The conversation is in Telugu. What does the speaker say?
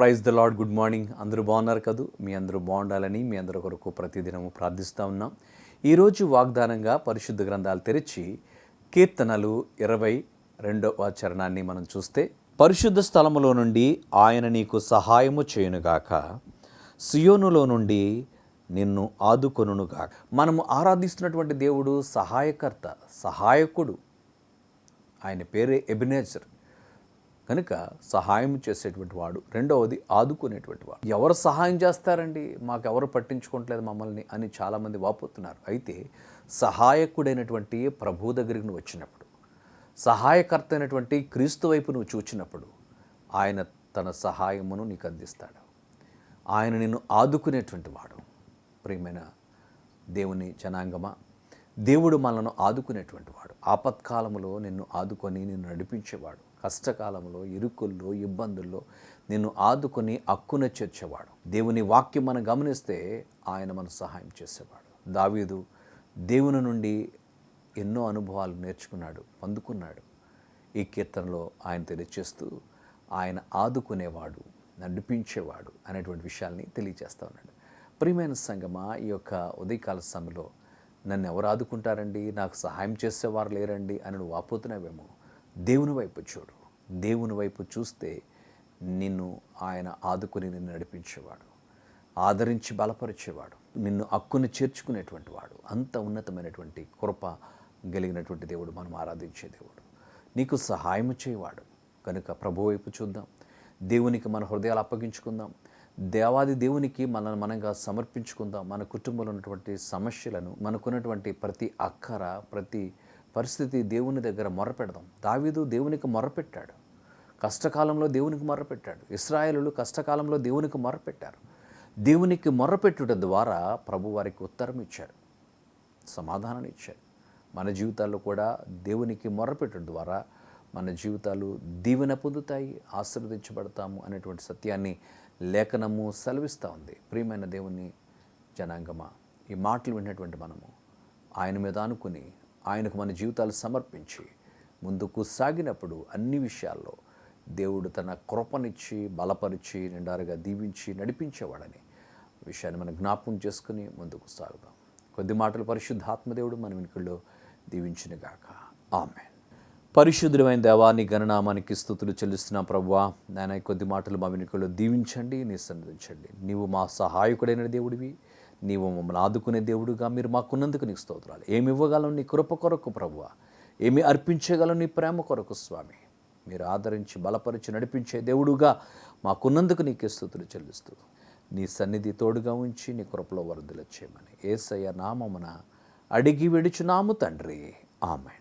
Praise the Lord good morning. అందరూ బాగున్నారు కదూ? మీ అందరూ బాగుండాలని మీ అందరి కొరకు ప్రతిదినము ప్రార్థిస్తూ ఉన్నాం. ఈరోజు వాగ్దానంగా పరిశుద్ధ గ్రంథాలు తెరిచి కీర్తనలు ఇరవై రెండవ చరణాన్ని మనం చూస్తే పరిశుద్ధ స్థలములో నుండి ఆయన నీకు సహాయము చేయునుగాక సియోనులో నుండి నిన్ను ఆదుకొనుగాక మనము ఆరాధిస్తున్నటువంటి దేవుడు సహాయకర్త సహాయకుడు. ఆయన పేరే ఎబినేజర్. కనుక సహాయం చేసేటువంటి వాడు రెండవది ఆదుకునేటువంటి వాడు. ఎవరు సహాయం చేస్తారండి? మాకు ఎవరు పట్టించుకోవట్లేదు మమ్మల్ని అని చాలామంది వాపోతున్నారు. అయితే సహాయకుడైనటువంటి ప్రభు దగ్గరికి నువ్వు వచ్చినప్పుడు సహాయకర్త అయినటువంటి క్రీస్తు వైపు నువ్వు చూచినప్పుడు ఆయన తన సహాయమును నీకు అందిస్తాడు. ఆయన నిన్ను ఆదుకునేటువంటి వాడు. ప్రియమైన దేవుని జనాంగమా? దేవుడు మనను ఆదుకునేటువంటి వాడు ఆపత్కాలంలో నిన్ను ఆదుకొని నిన్ను నడిపించేవాడు. కష్టకాలంలో ఇరుకుల్లో ఇబ్బందుల్లో నిన్ను ఆదుకొని అక్కున చేర్చేవాడు. దేవుని వాక్యం మనం గమనిస్తే ఆయన మన సహాయం చేసేవాడు. దావీదు దేవుని నుండి ఎన్నో అనుభవాలు నేర్చుకున్నాడు పొందుకున్నాడు ఈ కీర్తనలో ఆయన తెలియచేస్తూ ఆయన ఆదుకునేవాడు నడిపించేవాడు అనేటువంటి విషయాల్ని తెలియజేస్తూ ఉన్నాడు. ప్రియమైన సంగమ ఈ యొక్క ఉదయకాల సమయంలో నన్ను ఎవరు ఆదుకుంటారండి? నాకు సహాయం చేసేవారు లేరండి అని నువ్వు వాపోతున్నావేమో. దేవుని వైపు చూడు. దేవుని వైపు చూస్తే నిన్ను ఆయన ఆదుకుని నిన్ను నడిపించేవాడు. ఆదరించి బలపరిచేవాడు. నిన్ను అక్కుని చేర్చుకునేటువంటి వాడు. అంత ఉన్నతమైనటువంటి కృప కలిగినటువంటి దేవుడు మనం ఆరాధించే దేవుడు. నీకు సహాయం చేయవాడు. కనుక ప్రభు వైపు చూద్దాం. దేవునికి మన హృదయాలు అప్పగించుకుందాం. దేవాది దేవునికి మనల్ని మనంగా సమర్పించుకుందాం. మన కుటుంబంలో ఉన్నటువంటి సమస్యలను మనకున్నటువంటి ప్రతి అక్కర ప్రతి పరిస్థితి దేవుని దగ్గర మొరపెడదాం. దావీదు దేవునికి మొరపెట్టాడు. కష్టకాలంలో దేవునికి మొరపెట్టాడు. ఇస్రాయేలులు కష్టకాలంలో దేవునికి మొరపెట్టారు. దేవునికి మొరపెట్టుట ద్వారా ప్రభు వారికి ఉత్తరం ఇచ్చాడు సమాధానం ఇచ్చాడు మన జీవితాల్లో కూడా దేవునికి మొరపెట్టడం ద్వారా మన జీవితాలు దీవెన పొందుతాయి ఆశీర్వదించబడతాము అనేటువంటి సత్యాన్ని లేఖనము సెలవిస్తూ ఉంది. ప్రియమైన దేవుని జనాంగమా ఈ మాటలు విన్నటువంటి మనము ఆయన మీద అనుకుని ఆయనకు మన జీవితాలు సమర్పించి ముందుకు సాగినప్పుడు అన్ని విషయాల్లో దేవుడు తన కృపనిచ్చి బలపరిచి నిండారుగా దీవించి నడిపించేవాడని విషయాన్ని మనం జ్ఞాపకం చేసుకుని ముందుకు సాగుదాం. కొద్ది మాటలు పరిశుద్ధాత్మదేవుడు మన వెనుకల్లో దీవించినగాక. ఆమె పరిశుద్ధమైన దేవాన్ని గణనామానికి స్థుతులు చెల్లిస్తున్నా ప్రభువా. నాయన కొద్ది మాటలు మా వెనుకల్లో దీవించండి నీ సన్నిధించండి నీవు మా సహాయకుడైన దేవుడివి నీవు మమ్మల్ని ఆదుకునే దేవుడుగా మీరు మాకున్నందుకు నీకు స్తోత్రాలు. ఏమి ఇవ్వగలం నీ కృప కొరకు ప్రభువ. ఏమి అర్పించగలం నీ ప్రేమ కొరకు స్వామి. మీరు ఆదరించి బలపరిచి నడిపించే దేవుడుగా మాకున్నందుకు నీకే స్థుతులు చెల్లిస్తూ నీ సన్నిధి తోడుగా ఉంచి నీ కృపలో వరదలు చేయమని ఏసయ్య నామమున అడిగి వెడుచున్నాము తండ్రి. ఆమె